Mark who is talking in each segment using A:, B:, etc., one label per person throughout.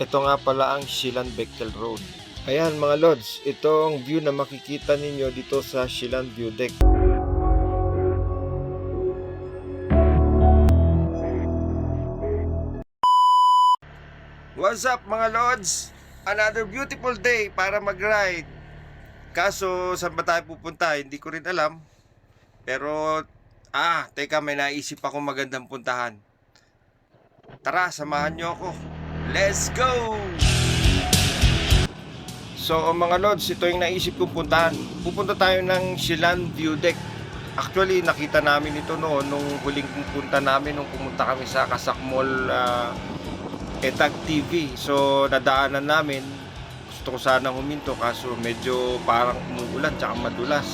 A: Ito nga pala ang Shilan Bechtel Road. Ayan mga lods, ito ang view na makikita ninyo dito sa Shilan View Deck. What's up mga lods? Another beautiful day para mag-ride. Kaso saan ba tayo pupunta? Hindi ko rin alam. Pero ah, teka may naisip ako magandang puntahan. Tara, samahan nyo ako. Let's go! So mga lods, ito yung naisip kong puntahan. Pupunta tayo ng Shilan View Deck. Actually, nakita namin ito noon nung huling pupunta namin nung pumunta kami sa Kasak Mall ah, Etag TV. So nadaanan namin. Gusto ko sanang huminto kaso medyo parang umuulan tsaka madulas.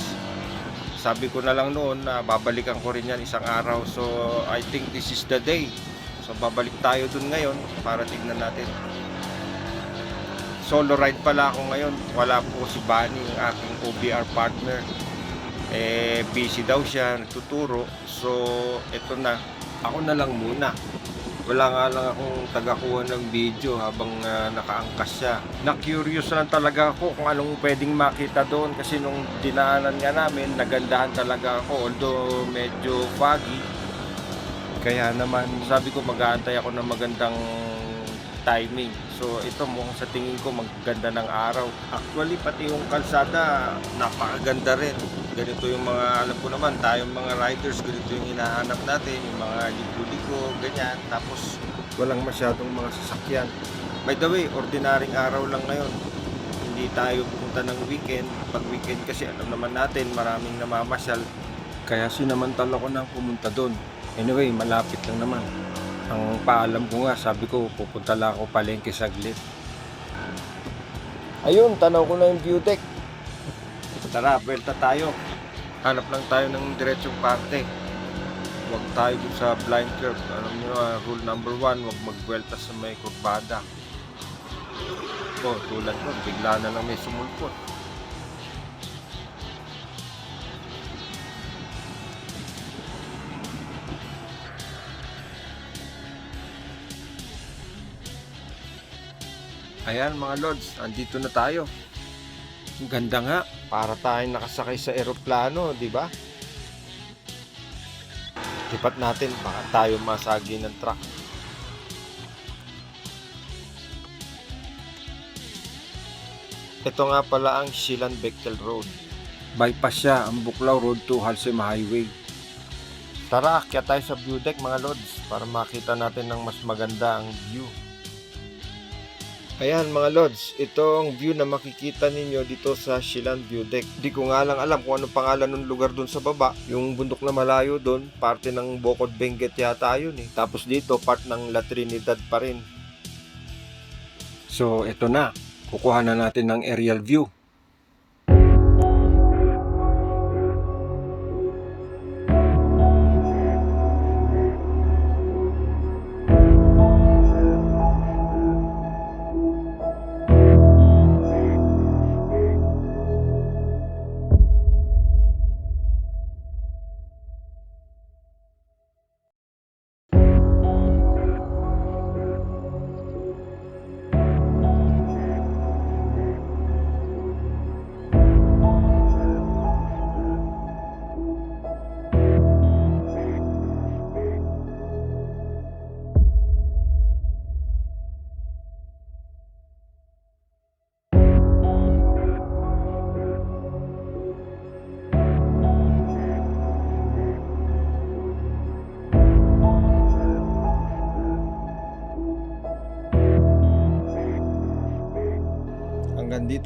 A: Sabi ko na lang noon na babalikan ko rin yan isang araw. So I think this is the day. So babalik tayo dun ngayon para tignan natin. Solo ride pala ako ngayon. Wala po si Bunny, yung aking OBR partner. Eh, busy daw siya, nagtuturo. So, eto na. Ako na lang muna. Wala nga lang akong tagakuha ng video habang ah, nakaangkas siya. Na-curious lang talaga ako kung anong pwedeng makita doon kasi nung dinaanan nga namin, nagandahan talaga ako. Although medyo foggy, kaya naman sabi ko mag-aantay ako ng magandang timing. So ito mukhang sa tingin ko maganda ng araw. Actually pati yung kalsada napakaganda rin. Ganito yung mga alam ko naman tayong mga riders ganito yung hinahanap natin, yung mga ligo-ligo, ganyan. Tapos walang masyadong mga sasakyan. By the way, ordinaryong araw lang ngayon. Hindi tayo pupunta ng weekend. Pag weekend kasi alam naman natin maraming namamasyal. Kaya sinamantala ko nang pumunta doon. Anyway, malapit lang naman. Ang paalam ko nga, sabi ko, pupunta lang ako palengke saglit. Ayun, tanaw ko na yung view deck. Tara, belta tayo. Hanap lang tayo ng diretsong parte. Huwag tayo dun sa blind curve. Alam nyo, ah, rule number one, huwag magbuelta sa may kurbada. Ito, tulad ko, bigla na lang may sumulpot. Ayan mga lords, andito na tayo. Ang ganda nga, para tayong nakasakay sa eroplano, di ba? Lipat natin, baka tayo masagi ng truck. Ito nga pala ang Shilan Bechtel Road. Bypass siya ang Buklaw Road to Halsem Highway. Tara, akyat tayo sa view deck mga lords para makita natin ng mas maganda ang view. Ayan mga lords, ito ang view na makikita ninyo dito sa Shilan View Deck. Di ko nga lang alam kung anong pangalan ng lugar doon sa baba. Yung bundok na malayo doon, parte ng Bocod Benguet yata yun eh. Tapos dito, part ng La Trinidad pa rin. So, ito na. Kukuha na natin ng aerial view.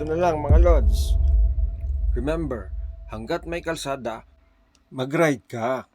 A: Dito na lang mga lods. Remember, hanggat may kalsada, mag-ride ka.